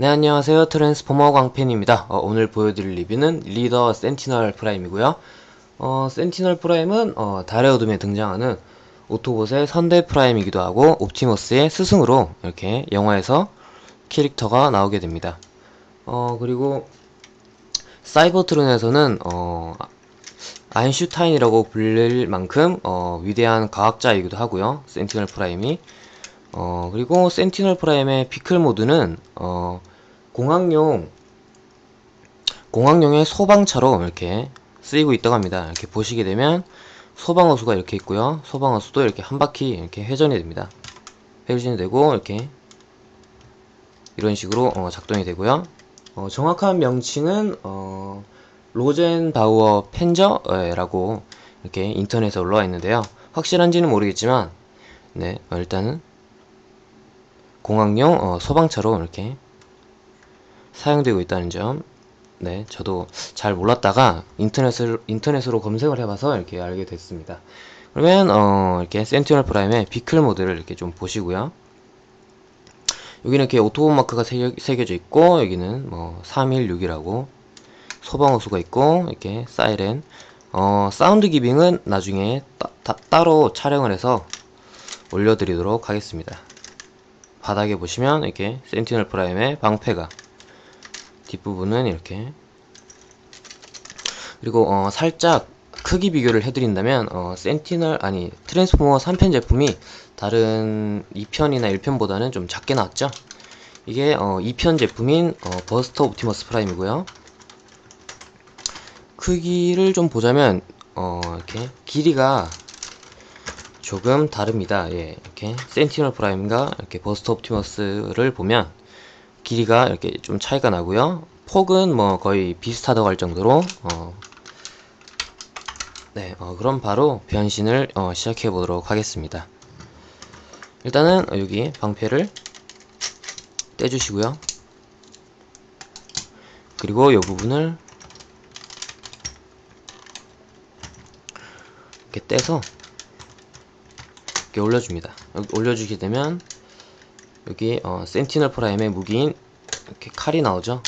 네 안녕하세요. 트랜스포머 광팬입니다. 어, 오늘 보여드릴 리뷰는 리더 센티널 프라임이고요. 어, 센티널 프라임은 어, 달의 어둠에 등장하는 오토봇의 선대 프라임이기도 하고 옵티머스의 스승으로 이렇게 영화에서 캐릭터가 나오게 됩니다. 어, 그리고 사이버트론에서는 어, 아인슈타인이라고 불릴 만큼 어, 위대한 과학자이기도 하고요. 센티널 프라임이 어, 그리고 센티널 프라임의 피클 모드는 어, 공항용 공항용의 소방차로 이렇게 쓰이고 있다고 합니다. 이렇게 보시게 되면 소방호수가 이렇게 있고요. 소방호수도 이렇게 한 바퀴 이렇게 회전이 됩니다. 회전이 되고 이렇게 이런 식으로 어, 작동이 되고요. 어, 정확한 명칭은 어, 로젠바우어 펜저라고 이렇게 인터넷에 올라와 있는데요. 확실한지는 모르겠지만 네 어, 일단은 공항용 어, 소방차로 이렇게 사용되고 있다는 점. 네, 저도 잘 몰랐다가 인터넷을 인터넷으로 검색을 해봐서 이렇게 알게 됐습니다. 그러면 어, 이렇게 센티널 프라임의 비클 모드를 이렇게 좀 보시고요. 여기는 이렇게 오토본 마크가 새겨, 새겨져 있고 여기는 뭐 316이라고 소방호수가 있고 이렇게 사이렌 어, 사운드 기빙은 나중에 따, 따, 따로 촬영을 해서 올려드리도록 하겠습니다. 바닥에 보시면 이렇게 센티널 프라임의 방패가 뒷부분은 이렇게. 그리고 어, 살짝 크기 비교를 해드린다면 어, 센티널 아니 트랜스포머 3편 제품이 다른 2편이나 1편보다는 좀 작게 나왔죠? 이게 어, 2편 제품인 어, 버스터 옵티머스 프라임이고요. 크기를 좀 보자면 어, 이렇게 길이가 조금 다릅니다. 예, 이렇게 센티널 프라임과 이렇게 버스트 옵티머스를 보면 길이가 이렇게 좀 차이가 나고요. 폭은 뭐 거의 비슷하다고 할 정도로 어, 네, 어, 그럼 바로 변신을 어, 시작해 보도록 하겠습니다. 일단은 여기 방패를 떼주시고요. 그리고 이 부분을 이렇게 떼서 이렇게 올려줍니다. 올려주게 되면 여기 어, 센티널 프라임의 무기인 이렇게 칼이 나오죠.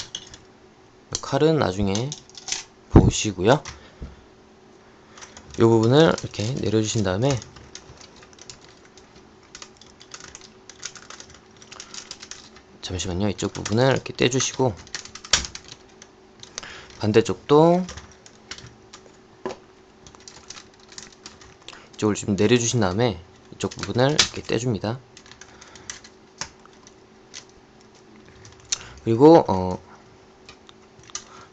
이 칼은 나중에 보시고요. 이 부분을 이렇게 내려주신 다음에 잠시만요. 이쪽 부분을 이렇게 떼주시고 반대쪽도 이쪽을 좀 내려주신 다음에 이쪽 부분을 이렇게 떼줍니다. 그리고 어,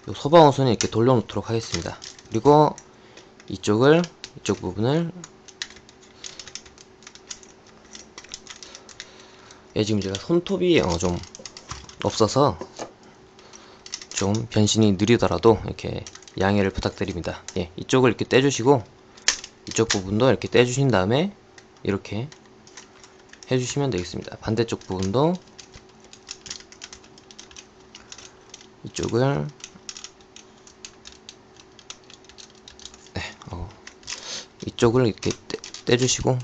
요 소방호수는 이렇게 돌려놓도록 하겠습니다. 그리고 이쪽을 이쪽 부분을 예, 지금 제가 손톱이 어, 좀 없어서 좀 변신이 느리더라도 이렇게 양해를 부탁드립니다. 예, 이쪽을 이렇게 떼주시고 이쪽 부분도 이렇게 떼주신 다음에 이렇게 해주시면 되겠습니다. 반대쪽 부분도 이쪽을 네, 어, 이쪽을 이렇게 떼, 떼주시고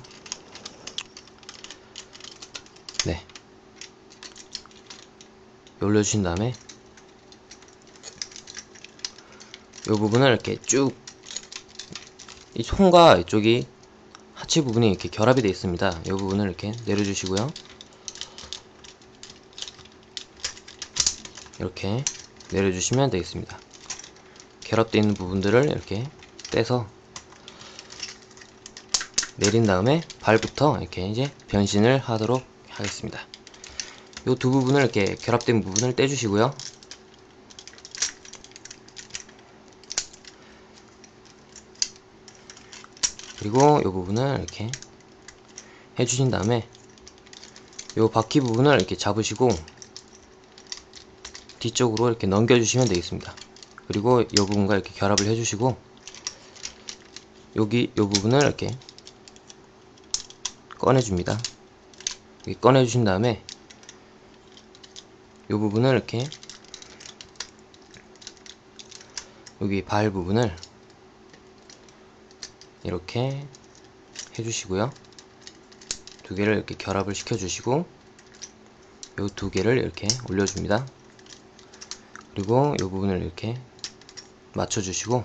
네 올려주신 다음에 이 부분을 이렇게 쭉 이 손과 이쪽이 하체 부분이 이렇게 결합이 되어 있습니다. 이 부분을 이렇게 내려주시고요. 이렇게 내려주시면 되겠습니다. 결합되어 있는 부분들을 이렇게 떼서 내린 다음에 발부터 이렇게 이제 변신을 하도록 하겠습니다. 이 두 부분을 이렇게 결합된 부분을 떼주시고요. 그리고 이 부분을 이렇게 해주신 다음에 이 바퀴 부분을 이렇게 잡으시고 뒤쪽으로 이렇게 넘겨주시면 되겠습니다. 그리고 이 부분과 이렇게 결합을 해주시고 여기 이 부분을 이렇게 꺼내줍니다. 이렇게 꺼내주신 다음에 이 부분을 이렇게 여기 발 부분을 이렇게 해주시고요. 두 개를 이렇게 결합을 시켜주시고 이두 개를 이렇게 올려줍니다. 그리고 이 부분을 이렇게 맞춰주시고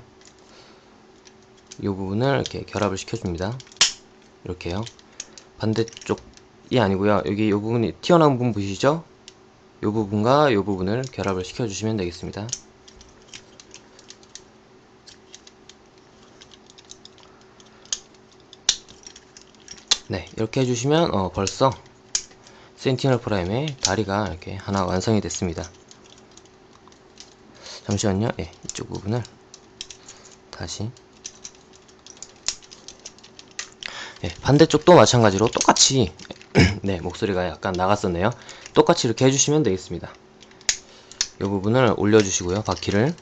이 부분을 이렇게 결합을 시켜줍니다. 이렇게요. 반대쪽이 아니고요. 여기 이 부분이 튀어나온 부분 보이시죠? 이 부분과 이 부분을 결합을 시켜주시면 되겠습니다. 네, 이렇게 해주시면 어, 벌써 센티널 프라임의 다리가 이렇게 하나 완성이 됐습니다. 잠시만요. 예, 이쪽 부분을 다시 예, 반대쪽도 마찬가지로 똑같이 네, 목소리가 약간 나갔었네요. 똑같이 이렇게 해주시면 되겠습니다. 이 부분을 올려주시고요. 바퀴를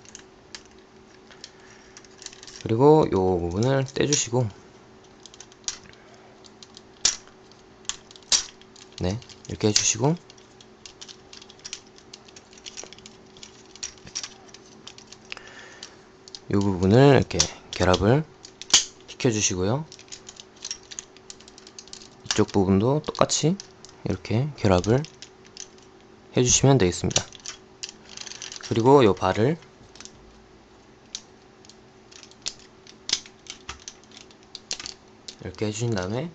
그리고 이 부분을 떼주시고 네, 이렇게 해주시고 이 부분을 이렇게 결합을 시켜주시고요. 이쪽 부분도 똑같이 이렇게 결합을 해주시면 되겠습니다. 그리고 이 발을 이렇게 해주신 다음에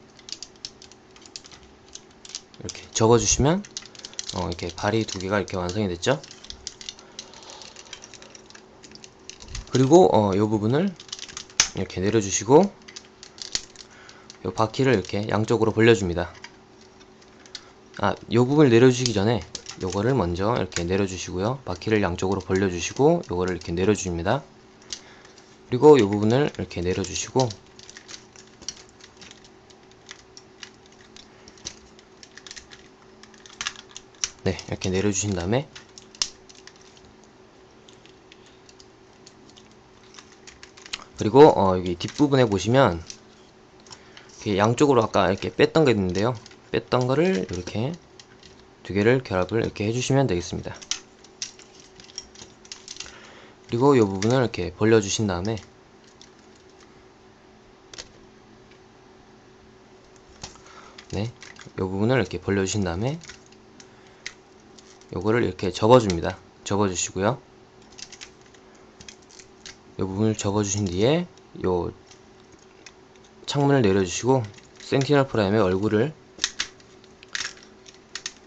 이렇게 접어주시면 어, 이렇게 발이 두 개가 이렇게 완성이 됐죠. 그리고 어, 이 부분을 이렇게 내려주시고 이 바퀴를 이렇게 양쪽으로 벌려줍니다. 아, 이 부분을 내려주시기 전에 요거를 먼저 이렇게 내려주시고요. 바퀴를 양쪽으로 벌려주시고 요거를 이렇게 내려줍니다. 그리고 이 부분을 이렇게 내려주시고 네, 이렇게 내려주신 다음에 그리고 어, 여기 뒷부분에 보시면 이렇게 양쪽으로 아까 이렇게 뺐던 게 있는데요. 뺐던 거를 이렇게 두 개를 결합을 이렇게 해주시면 되겠습니다. 그리고 이 부분을 이렇게 벌려주신 다음에 네, 이 부분을 이렇게 벌려주신 다음에 요거를 이렇게 접어줍니다. 접어주시고요. 이 부분을 접어주신 뒤에 요 창문을 내려주시고 센티널 프라임의 얼굴을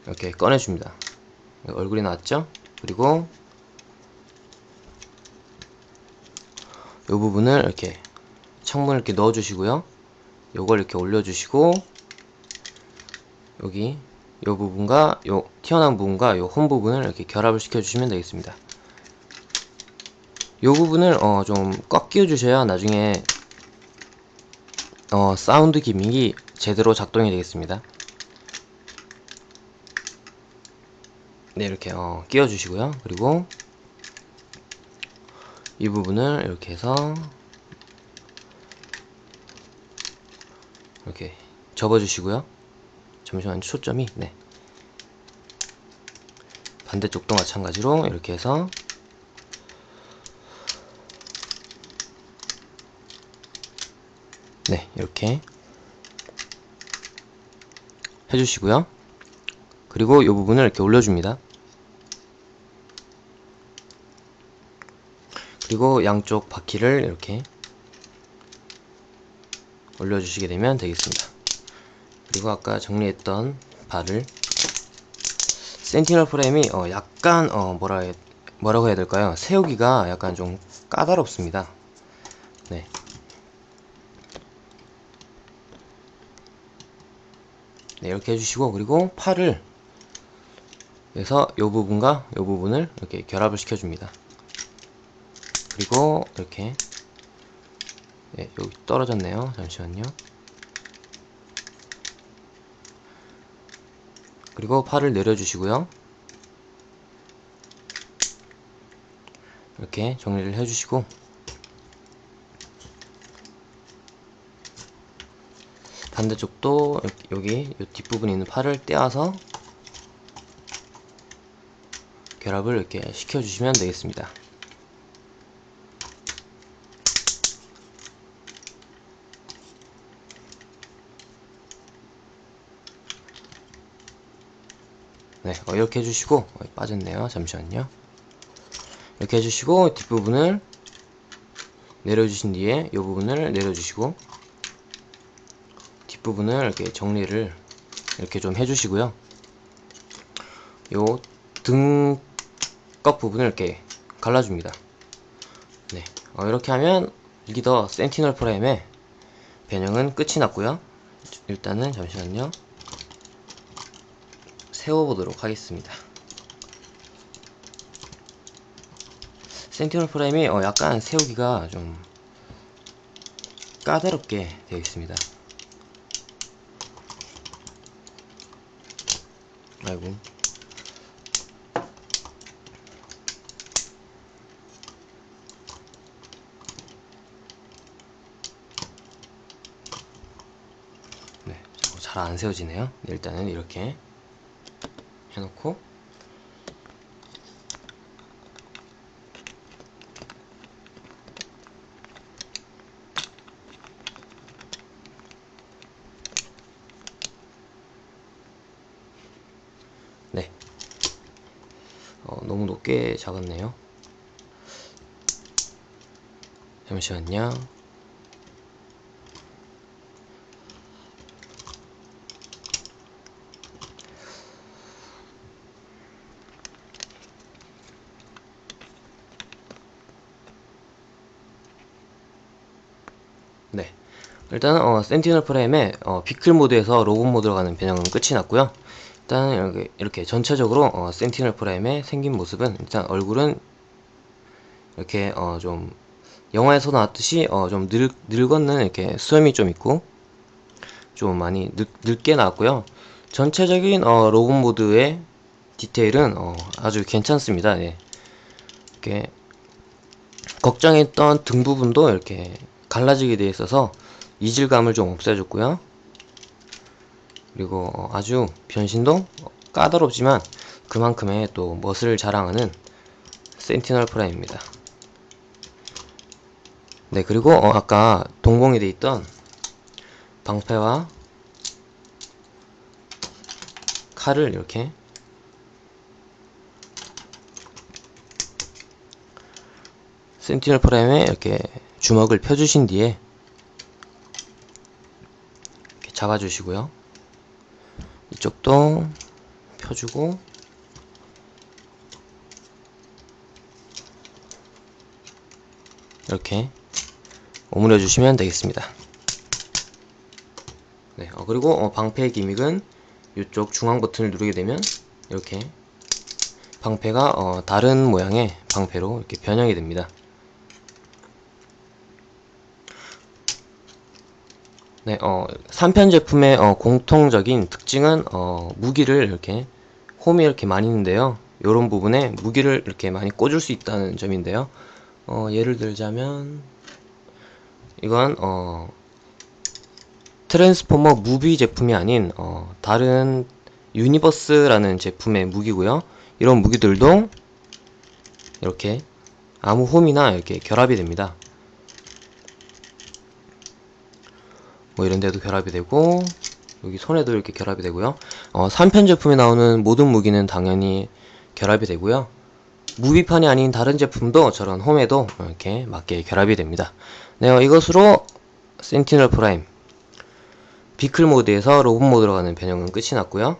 이렇게 꺼내줍니다. 얼굴이 나왔죠? 그리고 이 부분을 이렇게 창문을 이렇게 넣어주시고요. 요걸 이렇게 올려주시고 여기 이 부분과 요 튀어나온 부분과 요 홈 부분을 이렇게 결합을 시켜주시면 되겠습니다. 이 부분을 어, 좀 꽉 끼워주셔야 나중에 어, 사운드 기믹이 제대로 작동이 되겠습니다. 네, 이렇게 어, 끼워주시고요. 그리고 이 부분을 이렇게 해서 이렇게 접어주시고요. 잠시만 초점이 네 반대쪽도 마찬가지로 이렇게 해서 네, 이렇게 해주시고요. 그리고 이 부분을 이렇게 올려줍니다. 그리고 양쪽 바퀴를 이렇게 올려주시게 되면 되겠습니다. 그리고 아까 정리했던 발을 센티널 프레임이 어 약간 어 뭐라 해, 뭐라고 해야 될까요? 세우기가 약간 좀 까다롭습니다. 네. 네, 이렇게 해주시고 그리고 팔을 그래서 이 부분과 이 부분을 이렇게 결합을 시켜줍니다. 그리고 이렇게 네, 여기 떨어졌네요. 잠시만요. 그리고 팔을 내려주시고요. 이렇게 정리를 해주시고 반대쪽도 여기 이 뒷부분에 있는 팔을 떼어서 결합을 이렇게 시켜주시면 되겠습니다. 네, 어, 이렇게 해주시고 어, 빠졌네요. 잠시만요. 이렇게 해주시고 뒷부분을 내려주신 뒤에 이 부분을 내려주시고 뒷부분을 이렇게 정리를 이렇게 좀 해주시고요. 요 등껍 부분을 이렇게 갈라줍니다. 네, 어, 이렇게 하면 리더 센티널 프레임의 변형은 끝이 났고요. 일단은 잠시만요. 세워보도록 하겠습니다. 센티널 프레임이 어, 약간 세우기가 좀 까다롭게 되어 있습니다. 아이고. 네, 잘 안 세워지네요. 네, 일단은 이렇게 해놓고 네. 어, 너무 높게 작았네요. 잠시만요. 네. 일단 어, 센티널 프레임의 어, 비클 모드에서 로봇 모드로 가는 변형은 끝이 났고요. 일단 이렇게, 이렇게 전체적으로 어, 센티널 프레임의 생긴 모습은 일단 얼굴은 이렇게 어, 좀 영화에서 나왔듯이 어, 좀 늙, 늙었는 이렇게 수염이 좀 있고 좀 많이 늙, 늙게 나왔고요. 전체적인 어, 로봇 모드의 디테일은 어, 아주 괜찮습니다. 예. 이렇게 걱정했던 등 부분도 이렇게 갈라지게 되어 있어서 이질감을 좀 없애줬고요. 그리고 어, 아주 변신도 까다롭지만 그만큼의 또 멋을 자랑하는 센티널 프라임입니다. 네, 그리고 어, 아까 동공이 돼 있던 방패와 칼을 이렇게 센티널 프라임에 이렇게 주먹을 펴주신 뒤에 이렇게 잡아주시고요. 이쪽도 펴주고 이렇게 오므려 주시면 되겠습니다. 네, 어, 그리고 어, 방패의 기믹은 이쪽 중앙 버튼을 누르게 되면 이렇게 방패가 어, 다른 모양의 방패로 이렇게 변형이 됩니다. 네, 어, 3편 제품의 어, 공통적인 특징은 어, 무기를 이렇게 홈이 이렇게 많이 있는데요. 이런 부분에 무기를 이렇게 많이 꽂을 수 있다는 점인데요. 어, 예를 들자면 이건 어, 트랜스포머 무비 제품이 아닌 어, 다른 유니버스라는 제품의 무기고요. 이런 무기들도 이렇게 아무 홈이나 이렇게 결합이 됩니다. 뭐 이런 데도 결합이 되고 여기 손에도 이렇게 결합이 되고요. 어, 3편 제품에 나오는 모든 무기는 당연히 결합이 되고요. 무비판이 아닌 다른 제품도 저런 홈에도 이렇게 맞게 결합이 됩니다. 네, 어, 이것으로 센티널 프라임 비클 모드에서 로봇 모드로 가는 변형은 끝이 났고요.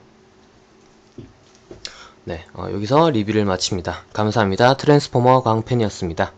네, 어, 여기서 리뷰를 마칩니다. 감사합니다. 트랜스포머 광팬이었습니다.